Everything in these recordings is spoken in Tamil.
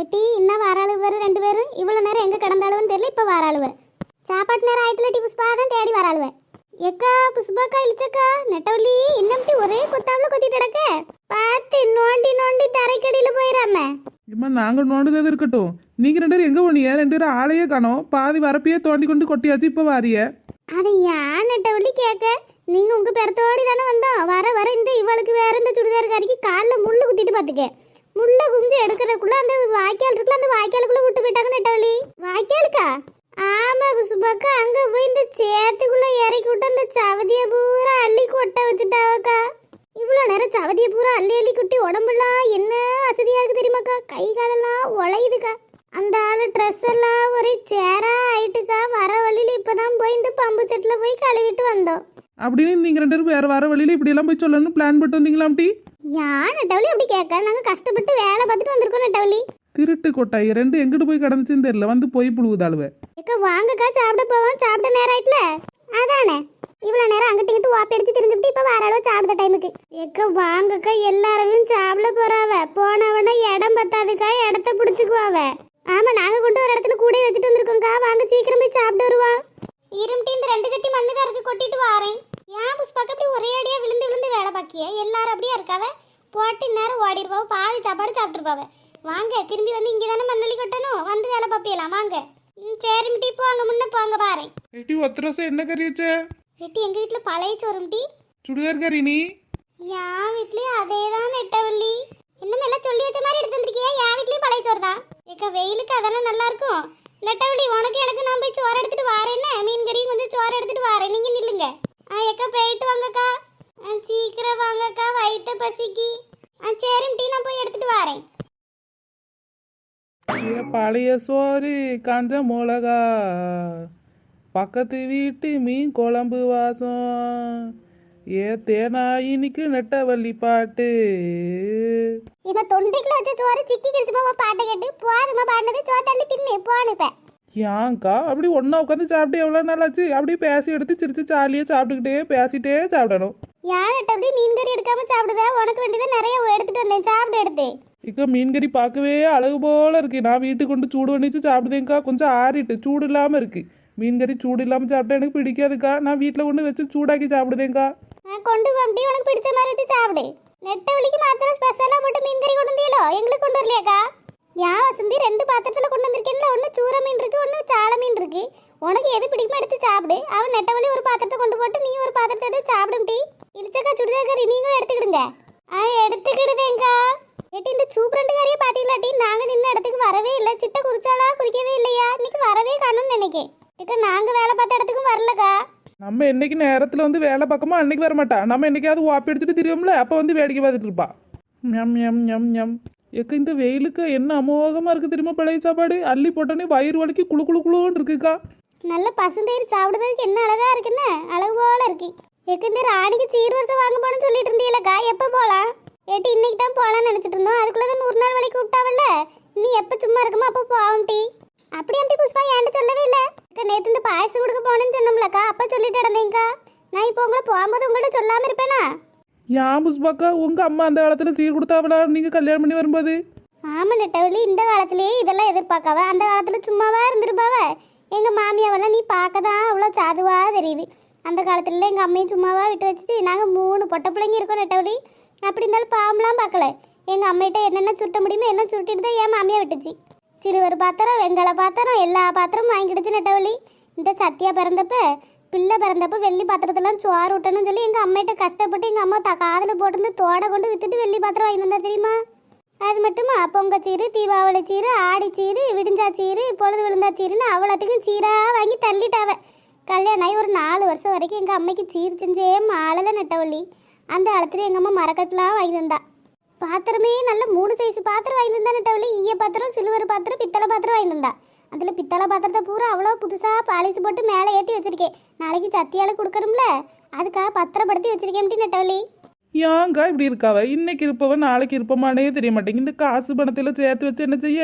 எட்டி இன்னும் வாராளு பேர் ரெண்டு பேரும். இவ்வளோ நேரம் எங்கே கிடந்தாளுன்னு தெரியல இப்போ வாராளுவ. சாப்பாட்டு நேரம் ஆயிட்டுல டி புஷ்பா தான் தேடி வராளுவ. எக்கா புஷ்பாக்கா இழிச்சக்கா நெட்டவள்ளி இன்னம்ட்டி ஒரே குத்தாப்புல கொத்திட்டு கிடக்க. பார்த்து நோண்டி நோண்டி தரைக்கடியில் போயிடாம இம்மா நாங்கள் நோண்டுதது இருக்கட்டும். நீங்கள் ரெண்டு பேரும் எங்கே போனீங்க? ரெண்டு பேரும் ஆளையே காணோம். பாதி வரப்பையே தோண்டி கொண்டு கொட்டியாச்சு இப்போ வாரிய. அதை ஏன் நெட்டவள்ளி கேட்க? நீங்க உங்க பெருத்தோடி தானே வந்தோம். வர வர இந்த இவளுக்கு வேற இந்த சுடிதார் கறிக்கு காலில் முள்ளு குத்திட்டு பார்த்துக்க. முள்ள குஞ்சு எடுக்கிறதுக்குள்ள அந்த வாய்க்கால் இருக்குல்ல அந்த வாய்க்காலுக்குள்ள விட்டு போயிட்டாங்க நெட்டவள்ளி. வாய்க்காலுக்கா? ஆமா சுபாக்கா அங்க போய் இந்த சேத்துக்குள்ள இறக்கி விட்டு அந்த சவதிய பூரா அள்ளி கொட்ட வச்சுட்டாவக்கா. இவ்வளோ நேரம் சவதிய பூரா அள்ளி அள்ளி குட்டி உடம்புலாம் என்ன அசதியா இருக்கு தெரியுமாக்கா? கை காலெல்லாம் உழையுதுக்கா. அந்த ஆளு ட்ரெஸ் எல்லாம் ஒரே சேரா ஆயிட்டுக்கா வர வழியில இப்பதான் போய் இந்த பம்பு செட்ல போய் கழுவிட்டு வந்தோம். அப்படின்னு நீங்கள் ரெண்டு பேரும் வேறு வர வழியில் இப்படியெல்லாம் போய் சொல்லணும்னு பிளான் போட்டு வந்தீங்களாம்டி யார் நெட்டவழி அப்படி கேட்க நாங்க கஷ்டப்பட்டு வேலை பார்த்துட்டு வந்திருக்கோம் நெட்டவழி. திருட்டு கொட்டாய் ரெண்டு எங்கிட்டு போய் கிடந்துச்சுன்னு தெரியல வந்து போய் புழுவுதாளுவ ஏக்கா வாங்கக்கா சாப்பிட போவோம். சாப்பிட நேரம் ஆயிட்டுல? அதானே? இவ்வளோ நேரம் அங்கிட்டு இங்கிட்டு வாப்பி அடிச்சு தெரிஞ்சுட்டு இப்போ வர அளவு சாப்பிட டைமுக்கு ஏக்கா வாங்கக்கா எல்லாரையும் சாப்பிட போறாவ. போனவன இடம் பத்தாதுக்கா இடத்த பிடிச்சிக்குவாவ. ஆமா நாங்க கொண்டு ஒரு இடத்துல கூட வச்சுட்டு வந்திருக்கோம்க்கா. வாங்க சீக்கிரம் போய் சாப்பிட்டு வருவா இரும்டி இந்த ரெண்டு சட்டி மண்ணுக்காருக்கு கொட்டிட்டு வாரேன். ஏன் புஷ்பாக்கு அப்படி ஒரே அடியா விழுந்து விழுந்து வேலை பாக்கிய? எல்லாரும் அப்படியே இருக்காவ? போட்டு நேரம் ஓடிருப்பாவ பாதி சாப்பாடு சாப்பிட்டுருப்பாவ. வாங்க திரும்பி வந்து இங்கே தானே மண்ணள்ளி கொட்டணும்? வந்து வேலை பார்ப்பியலாம் வாங்க. சரி மிட்டி போங்க முன்ன போங்க பாரு ஏட்டி ஒத்த ரோசம் என்ன கறி வச்ச? வெட்டி எங்க வீட்ல பழைய சோறும் டீ சுடிதார் கறி நீ? என் வீட்லயும் அதே தான் நெட்டவள்ளி இன்னும் எல்லாம் சொல்லி வச்ச மாதிரி எடுத்து வந்திருக்கியா என் வீட்லயும் பழைய சோறு தான் சாப்பிட்டா தானே அதெல்லாம் நல்லா இருக்கும் நெட்டவழி உனக்கு எனக்கு நான் போய் சோறு எடுத்துட்டு வாரேன்னு மீன் கறியும் கொஞ்சம் சோறு எடுத்துட்டு வாரேன். நீங்க நில்லுங்க. ஆ ஏக்கா போயிட்டு வாங்கக்கா. ஆ சீக்கிரம் வாங்கக்கா வயிற்று பசிக்கு. ஆ சரி டீ நான் போய் எடுத்துட்டு வாரேன். பழைய சோறு காஞ்ச மிளகா. பக்கத்து வீட்டு மீன் குழம்பு வாசம். ஏ தேனாயினிக்கு நெட்டவள்ளி பாட்டு. இப்ப தொண்டைக்குள்ள வச்ச சோறு சிக்கி கிழிச்சுமா பாட்டை கேட்டு போதுமா பாடினது? சோறு தள்ளி தின்னு போன இப்ப. ஏன்க்கா அப்படி ஒன்றா உட்காந்து சாப்பிட்டு எவ்வளோ நாளாச்சு அப்படியே பேசி எடுத்து சிரிச்சு ஜாலியாக சாப்பிட்டுக்கிட்டே பேசிட்டே சாப்பிடணும். யார் அப்படி மீன் கறி எடுக்காம சாப்பிடுதா? உனக்கு வேண்டியதை நிறைய எடுத்துட்டு வந்தேன். சாப்பிடு எடுத்து. இக்கா மீன் கறி பார்க்கவே அழகு போல இருக்கு. நான் வீட்டுக்கு கொண்டு சூடு பண்ணிச்சு சாப்பிடுதேங்க்கா கொஞ்சம் ஆறிட்டு சூடு இல்லாமல் இருக்கு. மீன் கறி சூடு இல்லாமல் சாப்பிட்டா எனக்கு பிடிக்காதுக்கா. நான் வீட்டில் கொண்டு வச்சு சூடாக்கி சாப்பிடுதேங்க்கா கொண்டு போம்டி உனக்கு பிடிச்ச மாதிரி வச்சு சாப்பிடு. நெட்ட வலிக்கு மாத்திரம் ஸ்பெஷலாக போட்டு மீன் கறி கொண்டு வந்தியலோ? எங்களுக்கு கொண்டு வரலையாக்கா ஏன் வசந்தி ரெண்டு பாத்திரத்தில் கொண்டு வந்திருக்கேன்ல. ஒன்று சூற மீன் இருக்கு ஒன்று சால மீன் இருக்கு. உனக்கு எது பிடிக்குமோ எடுத்து சாப்பிடு. அவன் நெட்ட நெட்டவழி ஒரு பாத்திரத்தை கொண்டு போட்டு நீ ஒரு பாத்திரத்தை எடுத்து சாப்பிடும் டீ. இழிச்சக்கா சுடிதார் கறி நீங்களும் எடுத்துக்கிடுங்க. ஆ எடுத்துக்கிடுதேங்க்கா ஏட்டி இந்த சூப்பரண்டு கறியை பார்த்தீங்களா டீ? நாங்கள் நின்ன இடத்துக்கு வரவே இல்லை. சிட்ட குறிச்சாலா குறிக்கவே இல்லையா? இன்னைக்கு வரவே காணும்னு நினைக்கேன். இக்க நாங்கள் வேலை பார்த்த இடத்துக்கும் வரலக்கா. நம்ம என்னைக்கு நேரத்தில் வந்து வேலை பார்க்கமோ அன்னைக்கு வர மாட்டா. நம்ம என்னைக்காவது ஓப்பி எடுத்துட்டு தெரியும்ல அப்போ வந்து வேடிக்கை பார்த்துட்டு இருப்பா. எம் எம் எம் எம் எக்க இந்த வெயிலுக்கு என்ன அமோகமாக இருக்குது திரும்ப பழைய சாப்பாடு? அள்ளி போட்டோன்னே வயிறு வலிக்கு குளு குளு குழுன்னு இருக்குக்கா. நல்ல பசுந்தயிர் சாப்பிடுறதுக்கு என்ன அழகா இருக்குன்னு அழகு போல இருக்கு. எக்கு இந்த ராணிக்கு சீர் வாங்க போகணும்னு சொல்லிட்டு இருந்தீங்களக்கா எப்போ போகலாம் ஏட்டி இன்னைக்கு தான் போகலாம்னு நினச்சிட்டு இருந்தோம். அதுக்குள்ளே தான் நூறு நாள் வரைக்கும் விட்டாவில்ல. நீ எப்போ சும்மா இருக்குமோ அப்போ போகும் டி அப்படி அப்படி புஷ்பா ஏன்ட்டு சொல்லவே இல்லை. நேற்று இந்த பாயசம் கொடுக்க போனேன்னு சொன்னோம்லக்கா. அப்போ சொல்லிட்டு இருந்தேங்க்கா நான் இப்போ உங்களை போகும்போது உங்கள்கிட்ட சொல்லாமல் இருப்பேனா? ஏன் புஷ்பாக்கா உங்கள் அம்மா அந்த காலத்தில் சீர் கொடுத்தாவளா? நீங்கள் கல்யாணம் பண்ணி வரும்போது? ஆமாம் நெட்டவள்ளி இந்த காலத்திலேயே இதெல்லாம் எதிர்பார்க்காவ. அந்த காலத்தில் சும்மாவா இருந்திருப்பாவ? எங்கள் மாமியாவெல்லாம் நீ பார்க்க தான் அவ்வளோ சாதுவாக தெரியுது. அந்த காலத்துல எங்கள் அம்மையும் சும்மாவா விட்டு வச்சுட்டு நாங்கள் மூணு பொட்டை பிள்ளைங்க இருக்கோம் நெட்டவள்ளி. அப்படி இருந்தாலும் பாவம்லாம் பார்க்கல. எங்கள் அம்மைகிட்ட என்னென்ன சுருட்ட முடியுமோ என்ன சுருட்டிட்டு தான் என் மாமியா விட்டுச்சு. சிறுவர் பாத்திரம் வெங்கல பாத்திரம் எல்லா பாத்திரமும் வாங்கிடுச்சு நெட்டவழி இந்த சத்தியா பிறந்தப்ப பிள்ளை பிறந்தப்ப வெள்ளி பாத்திரத்தெல்லாம் சோறு விட்டணும்னு சொல்லி எங்கள் அம்மைகிட்ட கஷ்டப்பட்டு எங்கள் அம்மா த காதில் போட்டிருந்து தோடை கொண்டு வித்துட்டு வெள்ளி பாத்திரம் வாங்கி வந்தா தெரியுமா? அது மட்டுமா? பொங்க சீரு தீபாவளி சீரு ஆடி சீரு விடிஞ்சா சீரு பொழுது விழுந்தா சீருன்னு அவ்வளோத்துக்கும் சீராக வாங்கி தள்ளிட்டாவ. கல்யாணம் ஆகி ஒரு நாலு வருஷம் வரைக்கும் எங்கள் அம்மைக்கு சீர் செஞ்சே மாளலை நெட்டவள்ளி. அந்த காலத்துலேயும் எங்கள் அம்மா மரக்கட்டுலாம் வாங்கி தந்தா பாத்திரமே நல்ல மூணு சைஸ் பாத்திரம் வாங்கி தந்தா நெட்டவள்ளி ஈய பாத்திரம் சில்வர் பாத்திரம் பித்தளை பாத்திரம் வாங்கி தந்தா அதில் பித்தளை பாத்திரத்தை பூரா அவ்வளோ புதுசாக பாலிஷ் போட்டு மேலே ஏற்றி வச்சிருக்கேன். நாளைக்கு சத்தியால் கொடுக்கணும்ல? அதுக்காக பத்திரப்படுத்தி வச்சிருக்கேன் நெட்டவள்ளி ஏங்கா இப்படி இருக்காவ? இன்னைக்கு இருப்பவன் நாளைக்கு இருப்பமானே தெரிய மாட்டேங்குது இந்த காசு பணத்தில் சேர்த்து வச்சு என்ன செய்ய?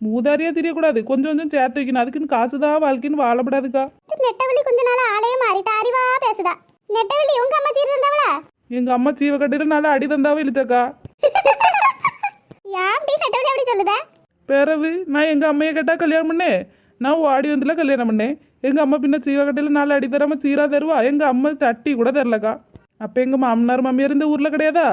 மூதாரியா தெரியக்கூடாது. கொஞ்சம் கொஞ்சம் சேர்த்து வைக்கணும். அதுக்குன்னு காசு தான் வாழ்க்கைன்னு வாழப்படாதுக்கா. நெட்டவள்ளி கொஞ்ச நாள் ஆளையே மாறிட்டா. அறிவா பேசுதா. நெட்டவள்ளி உங்க அம்மா சீர் தந்தவளா? எங்கள் அம்மா சீவ கட்டிட்டு நல்லா அடி தந்தாவே இழுச்சக்கா யாம் டீ அப்படி சொல்லுத? பிறவு நான் எங்கள் அம்மையை கேட்டால் கல்யாணம் பண்ணேன் நான் ஓடி வந்துல கல்யாணம் பண்ணேன் எங்கள் அம்மா பின்ன சீவக்கட்டையில் நாலு அடி தராம சீரா தருவா? எங்கள் அம்மா தட்டி கூட தரலக்கா. அப்போ எங்கள் மாமனார் மாமியார் இந்த ஊரில் கிடையாதா?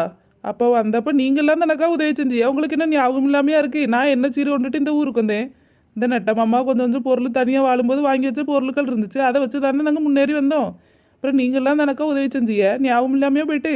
அப்போ வந்தப்போ நீங்கள்லாம் தானக்கா உதவி செஞ்சு உங்களுக்கு என்ன ஞாபகம் இல்லாமையா இருக்கு? நான் என்ன சீர் கொண்டுட்டு இந்த ஊருக்கு வந்தேன்? இந்த நெட்டம் மாமா கொஞ்சம் கொஞ்சம் பொருள் தனியாக வாழும்போது வாங்கி வச்ச பொருட்கள் இருந்துச்சு. அதை வச்சு தானே நாங்கள் முன்னேறி வந்தோம். அப்புறம் நீங்கள்லாம் தானக்கா உதவி செஞ்சீங்க? ஞாபகம் இல்லாமையா போயிட்டு.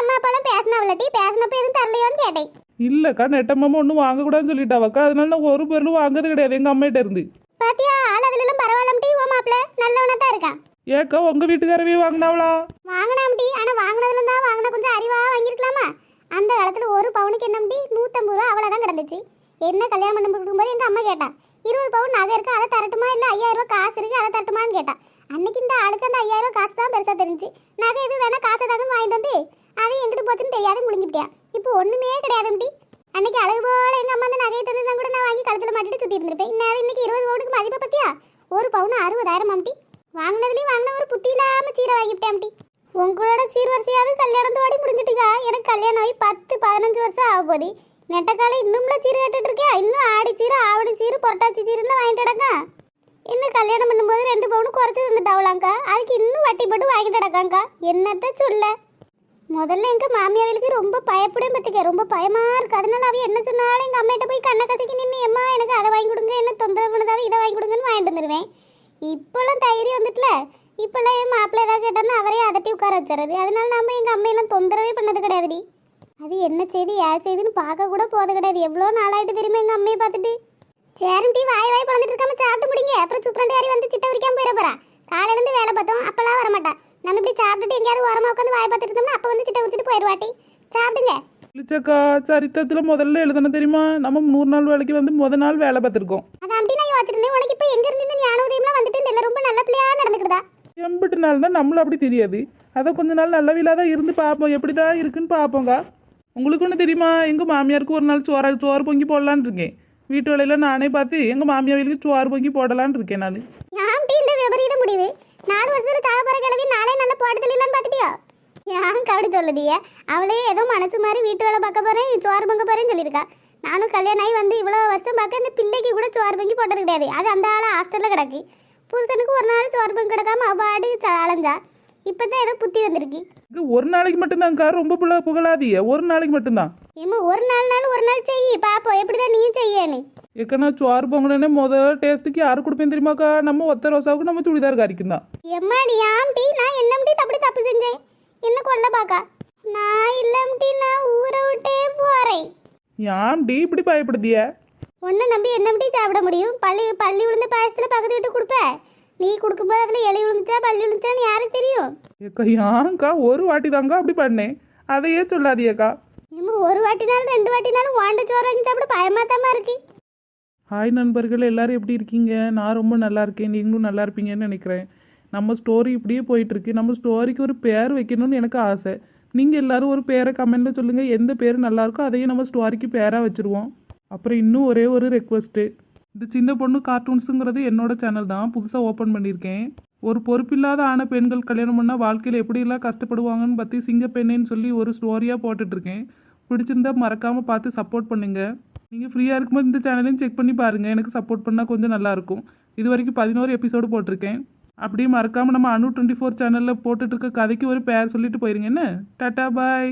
அம்மா அப்பாலாம் பேசினவளட்டி பேசினப்ப எதுவும் தரலையோன்னு கேட்டேன். இல்லைக்கா நெட்ட மாமா ஒன்றும் வாங்கக்கூடாதுன்னு சொல்லிட்டாவக்கா. அதனால நான் ஒரு பொருளும் வாங்குறது கிடையாது எங்கள் அம்மாகிட்ட இருந்து. பாத்தியா ஆள் அதுல எல்லாம் பரவாயில்லம்டி உன் மாப்பிள்ள நல்லவனா தான் இருக்கான் ஏக்கா உங்கள் வீட்டுக்காரவே வாங்கினாவளா? வாங்கினாம்டி ஆனா வாங்கினதுல தான் வாங்கின கொஞ்சம் அறிவா வாங்கியிருக்கலாமா? அந்த காலத்துல ஒரு பவுனுக்கு என்னம்டி நூத்தம்பது ரூபா அவ்வளவுதான் கிடந்துச்சு. என்ன கல்யாணம் பண்ண கொடுக்கும்போது எங்க அம்மா கேட்டா இருபது பவுன் நகை இருக்கு? அதை தரட்டுமா? இல்ல ஐயாயிரம் ரூபாய் காசு இருக்கு அதை தரட்டுமான்னு கேட்டா. அன்னைக்கு இந்த ஆளுக்கு அந்த ஐயாயிரம் ரூபாய் காசு தான் பெருசா தெரிஞ்சு. நகை எது வேணா காசை தாங்க வாங்கிட்டு வந்து அது எங்கிட்டு போச்சுன்னு தெரியாது இப்போ ஒண்ணுமே கிடையாதும்டி. அன்னைக்கு அழகு போல எங்க அம்மா அந்த நகையை தந்து கூட நான் வாங்கி கழுத்துல மாட்டிட்டு சுத்தி இருந்திருப்பேன். இந்நேரம் இன்னைக்கு இருபது பவுனுக்கு மதிப்பை பத்தியா? ஒரு பவுன் அறுபதாயிரம் ஆம்டி. வாங்கினதுலயும் வாங்கின ஒரு புத்தி இல்லாம சீரை வாங்கிவிட்டேன்டி உங்களோட சீர்வரிசையாவது கல்யாணத்தோடி முடிஞ்சிட்டுக்கா? எனக்கு கல்யாணம் ஆகி பத்து பதினஞ்சு வருஷம் ஆக போகுது. நெட்டக்கால இன்னும்ல சீர் கட்டுட்டு இருக்கேன் இன்னும் ஆடி சீர் ஆவணி சீர் பொரட்டாச்சி சீருன்னு வாங்கிட்டு கிடக்கா? இன்னும் கல்யாணம் பண்ணும்போது ரெண்டு பவுன் குறைச்சி தந்துட்டாவலாங்க்கா அதுக்கு இன்னும் வட்டி போட்டு வாங்கிட்டு கிடக்காங்க்கா? என்னத்த சொல்ல? முதல்ல எங்க மாமியாவிலுக்கு பயப்படும் பத்துக்க ரொம்ப பயமா இருக்கு. அதனால அவ என்ன சொன்னாலும் எங்க அம்மாட்ட போய் கண்ணை கத்திக்கு நின்று எம்மா எனக்கு அதை வாங்கி கொடுங்க என்ன தொந்தரவு பண்ணதாவே இதை வாங்கி கொடுங்கன்னு வாங்கிட்டு வந்துடுவேன் இப்போலாம் தைரியம் வந்துட்டுல. இப்போல்லாம் என் மாப்பிள்ளை ஏதாவது கேட்டான்னா அவரே அதட்டி உட்கார வச்சுறது அதனால நாம எங்கள் அம்மையெல்லாம் தொந்தரவே பண்ணது கிடையாதுடி. அது என்ன செய்தி ஏன் செய்துன்னு பார்க்க கூட போது கிடையாது. எவ்வளோ நாளாயிட்டு தெரியுமா எங்கள் அம்மையை பார்த்துட்டு? சேரண்டி வாய் வாய் பழந்துட்டு இருக்காம சாப்பிட்டு முடிங்க. அப்புறம் சுப்ரண்டாரி வந்து சிட்ட உரிக்காம போயிட போறா. காலையிலேருந்து வேலை பார்த்தோம் அப்பெல்லாம் வரமாட்டா. நம்ம இப்படி சாப்பிட்டுட்டு எங்கேயாவது உரமா உட்காந்து வாய் பார்த்துட்டு இருந்தோம்னா அப்போ வந்து சிட்ட உரிச்சிட்டு போயிடுவாட்டி சாப்பிடுங்க. இல்லச்சக்கா சரித்திரத்தில் முதல்ல எழுதணும் தெரியுமா? நம்ம நூறு நாள் வேலைக்கு வந்து முத நாள் வேலை பார்த்துருக்கோம். அதை அப்படி நான் யோசிச்சிருந்தேன். உனக்கு இப்போ எங்க இருந்து இந்த ஞான உதயம்லாம் வந்துட்டு இந்த ரொம்ப நல்ல பிள்ளையா நடந்துக்கிட்டதா எம்பிட்டு நாள் தான் நம்மளும் அப்படி தெரியாது. அதை கொஞ்ச நாள் நல்ல வீலாக தான் இருந்து பார்ப்போம். எப்படி தான் இருக்குன்னு பார்ப்போங்க உங்களுக்கு ஒன்று தெரியுமா? எங்கள் மாமியாருக்கு ஒரு நாள் சோறு சோறு பொங்கி போடலான்னு இருக்கேன். வீட்டு வேலையில் நானே பார்த்து எங்கள் மாமியாருக்கு சோறு பொங்கி போடலான்னு இருக்கேன் நான். இந்த விபரீத முடிவு? நாலு வருஷத்துல சாக போற கிளவி நாளே நல்ல போட்டதில் இல்லைன்னு பார்த்துட்டியோ? யாருக்கு அப்படி சொல்லுதிய அவளே ஏதோ மனசு மாதிரி வீட்டு வேலை பார்க்க போறேன் சோறு பொங்க போறேன்னு சொல்லியிருக்கா. நானும் கல்யாணம் ஆகி வந்து இவ்வளோ வருஷம் பார்க்க இந்த பிள்ளைக்கு கூட சோறு பொங்கி போட்டது கிடையாது. அது அந்த ஆள் ஹாஸ்டலில் கிடக்கு. புருஷனுக்கு ஒரு நாள் சோறு பொங்கி கிடக்காம அவாடு அலைஞ்சா. இப்போ தான் ஏதோ புத்தி வந்திருக்கு. இங்க ஒரு நாளைக்கு மட்டும்தான்க்கா ரொம்ப புல புகழாதீங்க. ஒரு நாளைக்கு மட்டும்தான். ஏம்மா ஒரு நாள் நாள் ஒரு நாள் செய்யி. பாப்போம் எப்படிதான் நீ செய்யன்னு. ஏக்கா சோறு பொங்கலனே முதல் டேஸ்ட்டுக்கு யார் கொடுப்பேன் தெரியுமாக்கா? நம்ம ஒத்த ரோசாவுக்கு நம்ம சுடிதார் காரிக்கும் தான் எம்மாடி ஆம்டி நான் என்னம்டி அப்படி தப்பு செஞ்சேன்? என்ன கொல்ல பாக்கா நான் இல்லம்டி நான் ஊரை விட்டே போறேன். ஏன்டி இப்படி பயப்படுதிய? உன்னை நம்பி என்னம்டி சாப்பிட முடியும்? பள்ளி பள்ளி விழுந்த பாயசத்தில் பக்கத்து வீட்டு கொடுப்ப? நீ கொடுக்கும்போது அதில் எலி விழுந்துச்சா பள்ளி விழுந்துச்சான்னு யாருக்கு தெரியும்? ஏக்கா ஏன்க்கா ஒரு வாட்டி தாங்க அப்படி பண்ணேன். அதையே சொல்லாதியக்கா. ஏம்மா ஒரு வாட்டினாலும் ரெண்டு வாட்டினாலும் வாண்ட சோறு வாங்கி சாப்பிட பயமாத்தாம இருக்கு. ஹாய் நண்பர்கள் எல்லாரும் எப்படி இருக்கீங்க? நான் ரொம்ப நல்லா இருக்கேன். நீங்களும் நல்லா இருப்பீங்கன்னு நினைக்கிறேன். நம்ம ஸ்டோரி இப்படியே போயிட்டுருக்கு. நம்ம ஸ்டோரிக்கு ஒரு பேர் வைக்கணும்னு எனக்கு ஆசை. நீங்கள் எல்லோரும் ஒரு பேரை கமெண்ட்டில் சொல்லுங்கள் எந்த பேர் நல்லாயிருக்கோ அதையும் நம்ம ஸ்டோரிக்கு பேராக வச்சுருவோம். அப்புறம் இன்னும் ஒரே ஒரு ரெக்வஸ்ட்டு இந்த சின்ன பொண்ணு கார்ட்டூன்ஸுங்கிறது என்னோட சேனல் தான். புதுசாக ஓப்பன் பண்ணியிருக்கேன். ஒரு பொறுப்பில்லாத ஆன பெண்கள் கல்யாணம் பண்ணால் வாழ்க்கையில் எப்படிலாம் கஷ்டப்படுவாங்கன்னு பற்றி சிங்கப்பெண்ணேன்னு சொல்லி ஒரு ஸ்டோரியாக போட்டுட்ருக்கேன் பிடிச்சிருந்தா மறக்காமல் பார்த்து சப்போர்ட் பண்ணுங்கள் நீங்கள் ஃப்ரீயாக இருக்கும்போது இந்த சேனலையும் செக் பண்ணி பாருங்கள் எனக்கு சப்போர்ட் பண்ணால் கொஞ்சம் நல்லாயிருக்கும் இது வரைக்கும் பதினோரு எபிசோடு போட்டிருக்கேன். அப்படியே மறக்காமல் நம்ம அனு டுவெண்ட்டி ஃபோர் சேனலில் போட்டுட்ருக்க கதைக்கு ஒரு பேர் சொல்லிட்டு போயிருங்க என்ன? Tata bye.